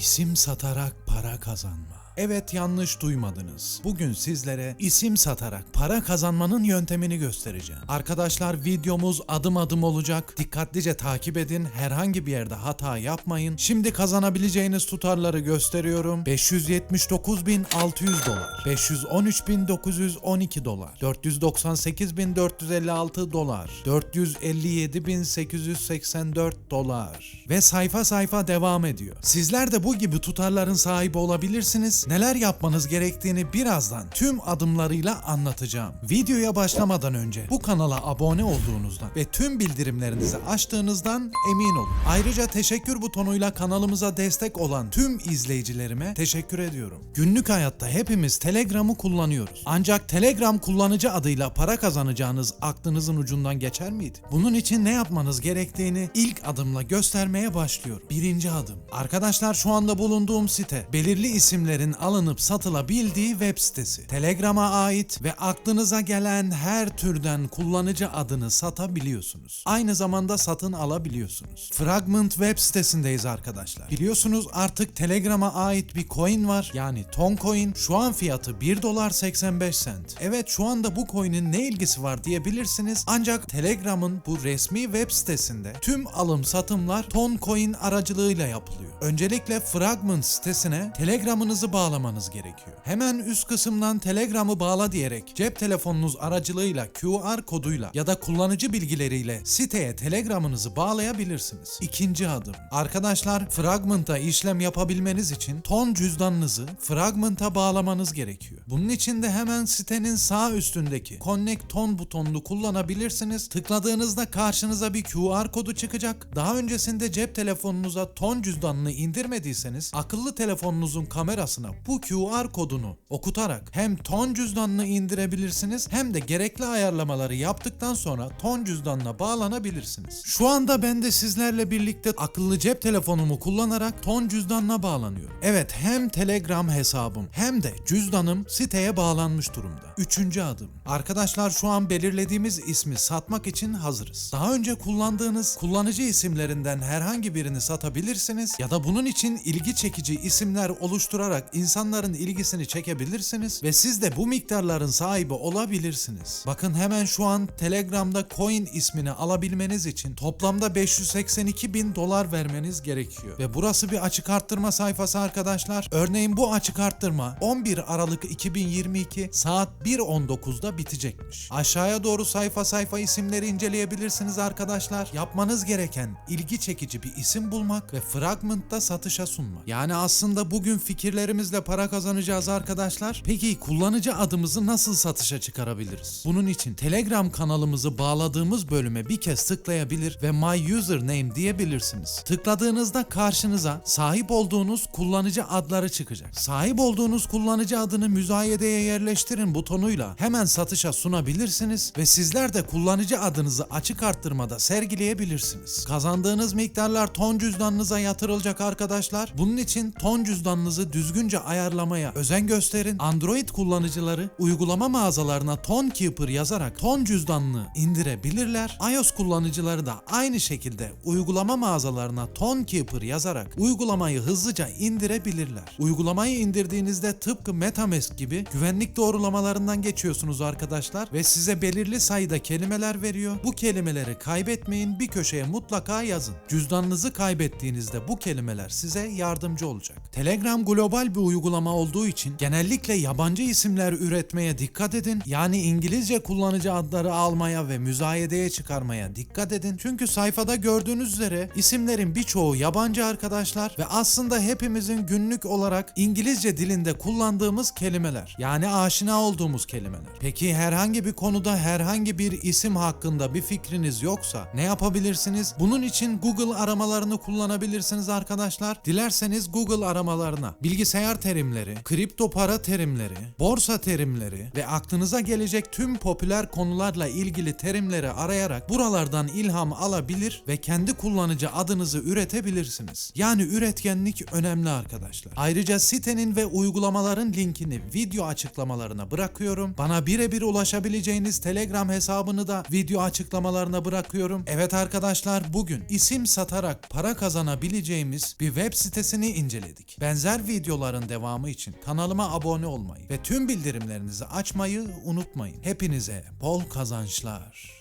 İsim satarak para kazanma. Evet yanlış duymadınız. Bugün sizlere isim satarak para kazanmanın yöntemini göstereceğim. Arkadaşlar videomuz adım adım olacak. Dikkatlice takip edin. Herhangi bir yerde hata yapmayın. Şimdi kazanabileceğiniz tutarları gösteriyorum. 579.600 dolar, 513.912 dolar, 498.456 dolar, 457.884 dolar ve sayfa sayfa devam ediyor. Sizler de bu gibi tutarların sahibi olabilirsiniz. Neler yapmanız gerektiğini birazdan tüm adımlarıyla anlatacağım. Videoya başlamadan önce bu kanala abone olduğunuzdan ve tüm bildirimlerinizi açtığınızdan emin olun. Ayrıca teşekkür butonuyla kanalımıza destek olan tüm izleyicilerime teşekkür ediyorum. Günlük hayatta hepimiz Telegram'ı kullanıyoruz. Ancak Telegram kullanıcı adıyla para kazanacağınız aklınızın ucundan geçer miydi? Bunun için ne yapmanız gerektiğini ilk adımla göstermeye başlıyorum. Birinci adım. Arkadaşlar şu anda bulunduğum site belirli isimlerin alınıp satılabildiği web sitesi. Telegram'a ait ve aklınıza gelen her türden kullanıcı adını satabiliyorsunuz. Aynı zamanda satın alabiliyorsunuz. Fragment web sitesindeyiz arkadaşlar. Biliyorsunuz artık Telegram'a ait bir coin var. Yani Toncoin. Şu an fiyatı 1 dolar 85 cent. Evet şu anda bu coin'in ne ilgisi var diyebilirsiniz. Ancak Telegram'ın bu resmi web sitesinde tüm alım satımlar Toncoin aracılığıyla yapılıyor. Öncelikle Fragment sitesine Telegram'ınızı bağlamanız gerekiyor. Hemen üst kısımdan Telegram'ı bağla diyerek cep telefonunuz aracılığıyla QR koduyla ya da kullanıcı bilgileriyle siteye Telegram'ınızı bağlayabilirsiniz. İkinci adım. Arkadaşlar Fragment'a işlem yapabilmeniz için ton cüzdanınızı Fragment'a bağlamanız gerekiyor. Bunun için de hemen sitenin sağ üstündeki Connect Ton butonunu kullanabilirsiniz. Tıkladığınızda karşınıza bir QR kodu çıkacak. Daha öncesinde cep telefonunuza ton cüzdanını indirmediyseniz akıllı telefonunuzun kamerasına bu QR kodunu okutarak hem ton cüzdanını indirebilirsiniz hem de gerekli ayarlamaları yaptıktan sonra ton cüzdanına bağlanabilirsiniz. Şu anda ben de sizlerle birlikte akıllı cep telefonumu kullanarak ton cüzdanına bağlanıyorum. Evet hem Telegram hesabım hem de cüzdanım siteye bağlanmış durumda. Üçüncü adım. Arkadaşlar şu an belirlediğimiz ismi satmak için hazırız. Daha önce kullandığınız kullanıcı isimlerinden herhangi birini satabilirsiniz ya da bunun için ilgi çekici isimler oluşturarak insanların ilgisini çekebilirsiniz ve siz de bu miktarların sahibi olabilirsiniz. Bakın hemen şu an Telegram'da coin ismini alabilmeniz için toplamda 582 bin dolar vermeniz gerekiyor. Ve burası bir açık arttırma sayfası arkadaşlar. Örneğin bu açık arttırma 11 Aralık 2022 saat 1.19'da bitecekmiş. Aşağıya doğru sayfa sayfa isimleri inceleyebilirsiniz arkadaşlar. Yapmanız gereken ilgi çekici bir isim bulmak ve Fragment'ta satışa sunmak. Yani aslında bugün fikirlerimizle para kazanacağız arkadaşlar. Peki kullanıcı adımızı nasıl satışa çıkarabiliriz? Bunun için Telegram kanalımızı bağladığımız bölüme bir kez tıklayabilir ve My Username diyebilirsiniz. Tıkladığınızda karşınıza sahip olduğunuz kullanıcı adları çıkacak. Sahip olduğunuz kullanıcı adını müzayedeye yerleştirin butonuyla hemen satışa sunabilirsiniz ve sizler de kullanıcı adınızı açık arttırmada sergileyebilirsiniz. Kazandığınız miktarlar ton cüzdanınıza yatırılacak arkadaşlar. Bunun için ton cüzdanınızı düzgünce ayarlamaya özen gösterin. Android kullanıcıları uygulama mağazalarına Ton Keeper yazarak ton cüzdanını indirebilirler. iOS kullanıcıları da aynı şekilde uygulama mağazalarına Ton Keeper yazarak uygulamayı hızlıca indirebilirler. Uygulamayı indirdiğinizde tıpkı MetaMask gibi güvenlik doğrulamalarından geçiyorsunuz arkadaşlar ve size belirli sayıda kelimeler veriyor. Bu kelimeleri kaybetmeyin bir köşeye mutlaka yazın. Cüzdanınızı kaybettiğinizde bu kelimeler size yardımcı olacak. Telegram global bir uygulama olduğu için genellikle yabancı isimler üretmeye dikkat edin. Yani İngilizce kullanıcı adları almaya ve müzayedeye çıkarmaya dikkat edin. Çünkü sayfada gördüğünüz üzere isimlerin birçoğu yabancı arkadaşlar ve aslında hepimizin günlük olarak İngilizce dilinde kullandığımız kelimeler. Yani aşina olduğumuz kelimeler. Peki herhangi bir konuda herhangi bir isim hakkında bir fikriniz yoksa ne yapabilirsiniz? Bunun için Google aramalarını kullanabilirsiniz arkadaşlar. Dilerseniz Google aramalarına bilgisayar terimleri, kripto para terimleri, borsa terimleri ve aklınıza gelecek tüm popüler konularla ilgili terimleri arayarak buralardan ilham alabilir ve kendi kullanıcı adınızı üretebilirsiniz. Yani üretkenlik önemli arkadaşlar. Ayrıca sitenin ve uygulamaların linkini video açıklamalarına bırakıyorum. Bana birebir ulaşabileceğiniz Telegram hesabını da video açıklamalarına bırakıyorum. Evet arkadaşlar bugün isim satarak para kazanabileceğimiz bir web sitesini inceledik. Benzer videoların devamı için kanalıma abone olmayı ve tüm bildirimlerinizi açmayı unutmayın. Hepinize bol kazançlar.